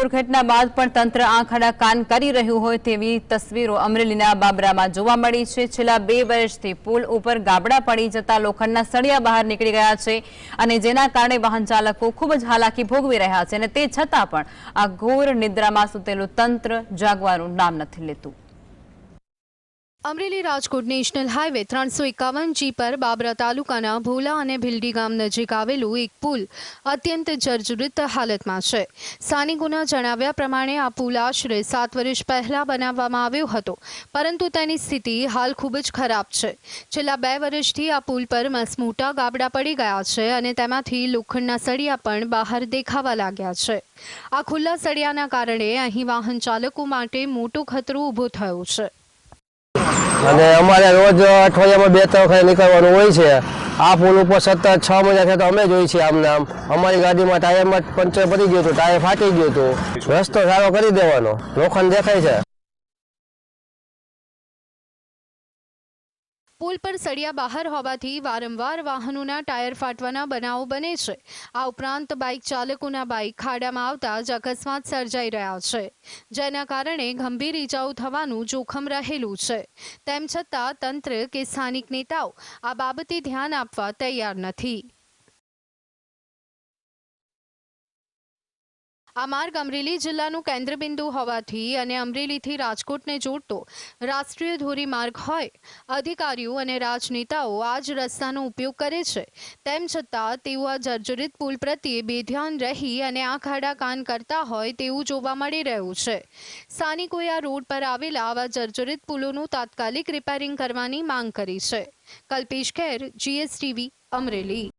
દુર્ઘટના બાદ પણ તંત્ર આંખાડા કાન કરી રહ્યું હોય તેવી તસવીરો અમરેલીના બાબરામાં જોવા મળી છે. છેલ્લા બે વર્ષથી પુલ ઉપર ગાબડા પડી જતા લોખંડના સળિયા બહાર નીકળી ગયા છે અને જેના કારણે વાહન ચાલકો ખૂબ જ હાલાકી ભોગવી રહ્યા છે અને તે છતાં પણ આ ઘોર નિદ્રામાં સૂતેલું તંત્ર જાગવાનું નામ નથી લેતું. અમરેલી રાજકોટ નેશનલ હાઈવે ત્રણસો એકાવન જી પર બાબરા તાલુકાના ભોલા અને ભીલડી ગામ નજીક આવેલું એક પુલ અત્યંત જર્જરિત હાલતમાં છે. સ્થાનિકોના જણાવ્યા પ્રમાણે આ પુલ આશરે સાત વર્ષ પહેલા બનાવવામાં આવ્યો હતો, પરંતુ તેની સ્થિતિ હાલ ખૂબ જ ખરાબ છે. છેલ્લા બે વર્ષથી આ પુલ પર મસમોટા ગાબડા પડી ગયા છે અને તેમાંથી લોખંડના સળિયા પણ બહાર દેખાવા લાગ્યા છે. આ ખુલ્લા સળિયાના કારણે અહીં વાહન ચાલકો માટે મોટો ખતરો ઊભો થયો છે. અને અમારે રોજ અઠવાડિયામાં બે, ત્રણ વખત નીકળવાનું હોય છે. આ પુલ ઉપર સતત છ મહિના થયા તો અમે જોઈએ છીએ આમને આમ અમારી ગાડીમાં ટાયરમાં પંચર પડી ગયું હતું, ટાયર ફાટી ગયું હતું. રસ્તો સારો કરી દેવાનો. લોખંડ દેખાય છે. પુલ પર સળિયા બહાર હોવાથી વારંવાર વાહનોના ટાયર ફાટવાના બનાવો બને છે. આ ઉપરાંત બાઇક ચાલકોના બાઇક ખાડામાં આવતા જ અકસ્માત સર્જાઈ રહ્યા છે, જેના કારણે ગંભીર ઇજાઓ થવાનું જોખમ રહેલું છે. તેમ છતાં તંત્ર કે સ્થાનિક નેતાઓ આ બાબતે ધ્યાન આપવા તૈયાર નથી. આ માર્ગ અમરેલી જિલ્લાનું કેન્દ્રબિંદુ હોવાથી અને અમરેલીથી રાજકોટને જોડતો રાષ્ટ્રીય ધોરીમાર્ગ હોય, અધિકારીઓ અને રાજનેતાઓ આ જ રસ્તાનો ઉપયોગ કરે છે. તેમ છતાં, તેઓ આ જર્જરિત પુલ પ્રત્યે બેધ્યાન રહી અને આ ખાડા કાન કરતા હોય તેવું જોવા મળી રહ્યું છે. સ્થાનિકોએ આ રોડ પર આવેલા આવા જર્જરિત પુલોનું તાત્કાલિક રિપેરિંગ કરવાની માંગ કરી છે. કલ્પેશ ખેર, જીએસટીવી, અમરેલી.